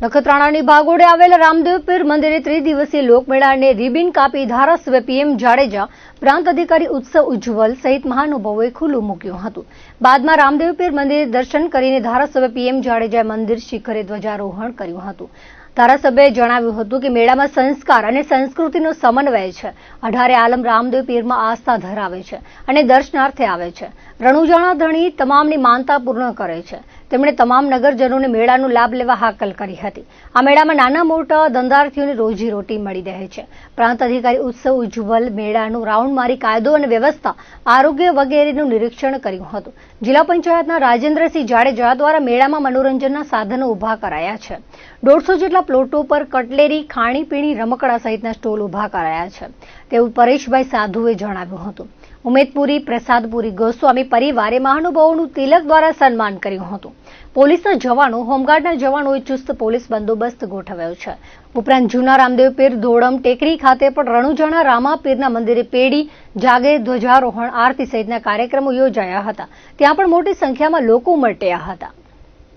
નખત્રાણાની ભાગોળે આવેલ રામદેવ પીર મંદિરે ત્રિદિવસીય લોકમેળાને રિબિન કાપી ધારાસભ્ય પીએમ જાડેજા, પ્રાંત અધિકારી ઉત્સવ ઉજ્જવલ સહિત મહાનુભાવોએ ખુલ્લું મૂક્યું હતું. બાદમાં રામદેવ પીર મંદિરે દર્શન કરીને ધારાસભ્ય પીએમ જાડેજાએ મંદિર શિખરે ધ્વજારોહણ કર્યું હતું. ધારાસભ્યએ જણાવ્યું હતું કે મેળામાં સંસ્કાર અને સંસ્કૃતિનો સમન્વય છે. અઢારે આલમ રામદેવ પીરમાં આસ્થા ધરાવે છે અને દર્શનાર્થે આવે છે. રણુજાણા ધણી તમામની માનતા પૂર્ણ કરે છે. તેમણે તમામ નગરજનોને મેળાનો લાભ લેવા હાકલ કરી હતી. આ મેળામાં નાના મોટા ધંધાર્થીઓને રોજીરોટી મળી રહે છે. પ્રાંત અધિકારી ઉત્સવ ઉજ્જવલ મેળાનું રાઉન્ડ મારી કાયદો અને વ્યવસ્થા, આરોગ્ય વગેરેનું નિરીક્ષણ કર્યું હતું. જિલ્લા પંચાયતના રાજેન્દ્રસિંહ જાડેજા દ્વારા મેળામાં મનોરંજનના સાધનો ઊભા કરાયા છે. દોઢસો જેટલા પ્લોટો પર કટલેરી, ખાણીપીણી, રમકડા સહિતના સ્ટોલ ઊભા કરાયા છે. તેવું પરેશભાઈ સાધુએ જણાવ્યું હતું. ઉમેદપુરી, પ્રસાદપુરી, ગોસ્વામી પરિવારે મહાનુભાવોનું તિલક દ્વારા સન્માન કર્યું હતું. પોલીસના જવાનો, હોમગાર્ડના જવાનોએ ચુસ્ત પોલીસ બંદોબસ્ત ગોઠવ્યો છે. ઉપરાંત જૂના રામદેવ પીર, ધોળમ ટેકરી ખાતે પણ રણુજાણા રામા પીરના મંદિરે પેઢી, જાગે, ધ્વજારોહણ, આરતી સહિતના કાર્યક્રમો યોજાયા હતા. ત્યાં પણ મોટી સંખ્યામાં લોકો ઉમટ્યા હતા.